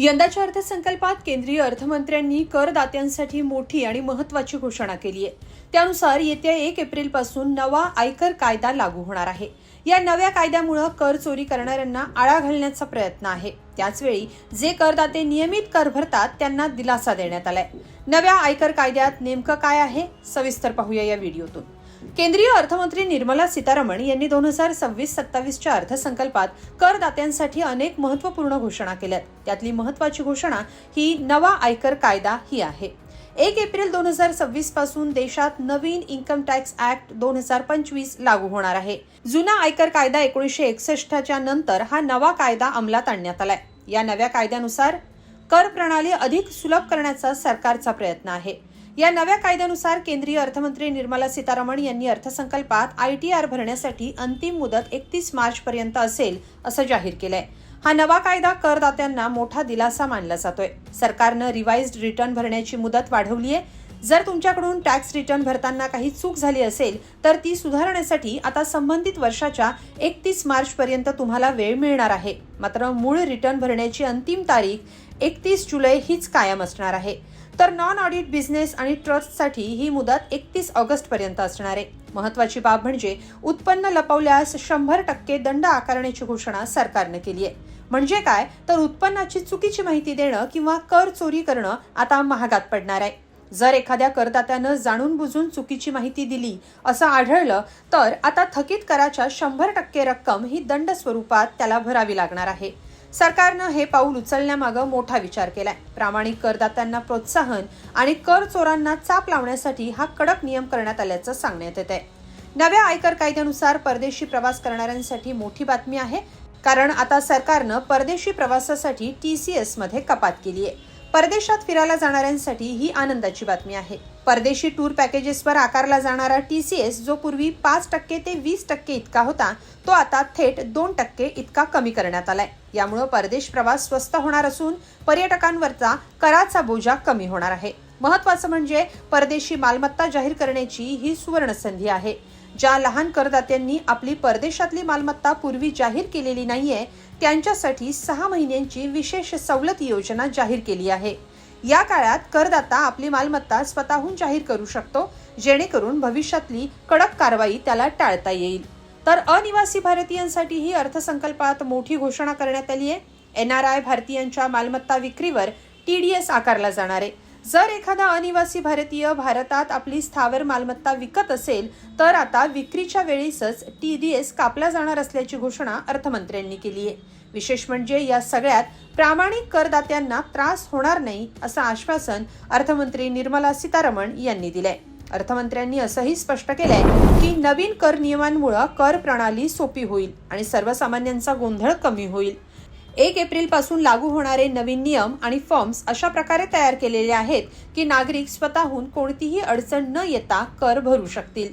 यंदाच्या अर्थसंकल्पात केंद्रीय अर्थमंत्र्यांनी करदात्यांसाठी मोठी आणि महत्वाची घोषणा केली आहे. त्यानुसार येत्या एक एप्रिलपासून नवा आयकर कायदा लागू होणार आहे. या नव्या कायद्यामुळे कर चोरी करणाऱ्यांना आळा घालण्याचा प्रयत्न आहे. त्याचवेळी जे करदाते नियमित कर भरतात त्यांना दिलासा देण्यात आलाय. नव्या आयकर कायद्यात नेमकं काय आहे? सविस्तर पाहूया या व्हिडिओतून. केंद्रीय अर्थमंत्री निर्मला सीतारामन यांनी दोन हजार सव्वीस सत्तावीसच्या अर्थसंकल्पात करदात्यांसाठी अनेक महत्त्वपूर्ण घोषणा केल्यात. त्यातली महत्वाची घोषणा ही नवा आयकर कायदा ही आहे. एक एप्रिल दोन हजार सव्वीसपासून देशात नवीन इन्कम टॅक्स ऍक्ट दोन हजार पंचवीस लागू होणार आहे. जुना आयकर कायदा एकोणीसशे एकसष्टच्या नंतर हा नवा कायदा अंमलात आणण्यात आलाय. या नव्या कायद्यानुसार कर प्रणाली अधिक सुलभ करण्याचा सरकारचा प्रयत्न आहे. या नव्या कायद्यानुसार केंद्रीय अर्थमंत्री निर्मला सीतारामन यांनी अर्थसंकल्पात आयटीआर भरण्यासाठी अंतिम मुदत एकतीस मार्च पर्यंत असेल असं जाहीर केलंय. हा नवा कायदा करदात्यांना मोठा दिलासा मानला जातोय. सरकारनं रिवाइज्ड रिटर्न भरण्याची मुदत वाढवली आहे. जर तुमच्याकडून टॅक्स रिटर्न भरताना काही चूक झाली असेल तर ती सुधारण्यासाठी आता संबंधित वर्षाच्या एकतीस मार्च पर्यंत तुम्हाला वेळ मिळणार आहे. मात्र मूळ रिटर्न भरण्याची अंतिम तारीख एकतीस जुलै हीच कायम असणार आहे. तर नॉन ऑडिट बिझनेस आणि ट्रस्टसाठी ही मुदत एकतीस ऑगस्टपर्यंत असणार आहे. महत्वाची बाब म्हणजे उत्पन्न लपवल्यास शंभर टक्के दंड आकारण्याची घोषणा सरकारनं केली आहे. म्हणजे काय? तर उत्पन्नाची चुकीची माहिती देणं किंवा कर चोरी करणं आता महागात पडणार आहे. जर एखाद्या करदात्यानं जाणून बुजून चुकीची माहिती दिली असं आढळलं तर आता थकीत कराच्या शंभर टक्के रक्कम ही दंड स्वरूपात त्याला भरावी लागणार आहे. सरकारनं हे पाऊल उचलण्यामागं मोठा विचार केलाय. प्रामाणिक करदात्यांना प्रोत्साहन आणि कर चोरांना चाप लावण्यासाठी हा कडक नियम करण्यात आल्याचं सांगण्यात येत आहे नव्या आयकर कायद्यानुसार परदेशी प्रवास करणाऱ्यांसाठी मोठी बातमी आहे कारण आता सरकारनं परदेशी प्रवासासाठी टी सी एसमध्ये कपात केली आहे परदेशात फिरायला जाणाऱ्यांसाठी ही आनंदाची बातमी आहे. परदेशी टूर पॅकेजेसवर आकारला जाणारा टी सी एस जो पूर्वी पाच टक्के ते वीस टक्के इतका होता तो आता थेट दोन टक्के इतका कमी करण्यात आलाय. यामुळे परदेश प्रवास स्वस्त होणार असून पर्यटकांवरचा कराचा बोजा कमी होणार आहे. महत्वाचं म्हणजे परदेशी मालमत्ता जाहीर करण्याची ही सुवर्ण संधी आहे. ज्या लहान करदात्यांनी आपली परदेशातली मालमत्ता पूर्वी जाहीर केलेली नाहीये त्यांच्यासाठी सहा महिन्यांची विशेष सवलत योजना जाहीर केली आहे. या काळात करदाता आपली मालमत्ता स्वतःहून जाहीर करू शकतो जेणेकरून भविष्यातली कडक कारवाई त्याला टाळता येईल. तर अनिवासी भारतीयांसाठी ही अर्थसंकल्पात मोठी घोषणा करण्यात आली आहे. एन आर आय भारतीयांच्या मालमत्ता विक्रीवर टी डी एस आकारला जाणार आहे. जर एखादा अनिवासी भारतीय भारतात आपली स्थावर मालमत्ता विकत असेल तर आता विक्रीच्या वेळेसच एस कापला जाणार असल्याची घोषणा अर्थमंत्र्यांनी केली आहे. विशेष म्हणजे या सगळ्यात प्रामाणिक करदात्यांना त्रास होणार नाही असं आश्वासन अर्थमंत्री निर्मला सीतारमण यांनी दिलंय. अर्थमंत्र्यांनी असंही स्पष्ट केलंय की नवीन कर नियमांमुळे कर प्रणाली सोपी होईल आणि सर्वसामान्यांचा गोंधळ कमी होईल. एक एप्रिलपासून लागू होणारे नवीन नियम आणि फॉर्म्स अशा प्रकारे तयार केलेले आहेत की नागरिक स्वतःहून कोणतीही अडचण न येता कर भरू शकतील.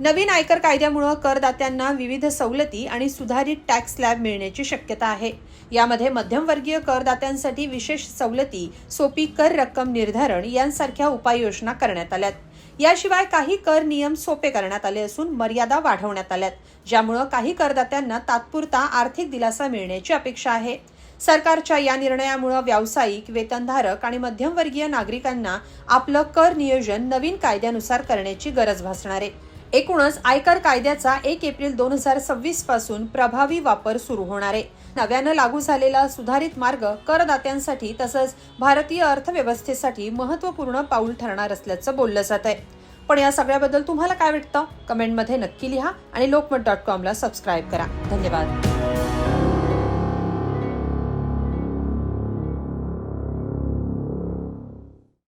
नवीन आयकर कायद्यामुळं करदात्यांना विविध सवलती आणि सुधारित टॅक्स स्लॅब मिळण्याची शक्यता आहे. यामध्ये मध्यमवर्गीय करदात्यांसाठी विशेष सवलती सोपी कर रक्कम निर्धारण यांसारख्या उपाययोजना करण्यात आल्यात. याशिवाय काही कर नियम सोपे करण्यात आले असून मर्यादा वाढवण्यात आल्यात ज्यामुळं काही करदात्यांना तात्पुरता आर्थिक दिलासा मिळण्याची अपेक्षा आहे. सरकारच्या या निर्णयामुळे व्यावसायिक वेतनधारक आणि मध्यमवर्गीय नागरिकांना आपलं कर नियोजन नवीन कायद्यानुसार करण्याची गरज भासणार आहे. एकूणच आयकर कायद्याचा एक एप्रिल दोन हजार सव्वीसपासून प्रभावी वापर सुरू होणार आहे. नव्यानं लागू झालेला सुधारित मार्ग करदात्यांसाठी तसंच भारतीय अर्थव्यवस्थेसाठी महत्त्वपूर्ण पाऊल ठरणार असल्याचं बोललं जात आहे. पण या सगळ्याबद्दल तुम्हाला काय वाटतं? कमेंटमध्ये नक्की लिहा आणि लोकमत डॉट कॉमला सबस्क्राईब करा. धन्यवाद.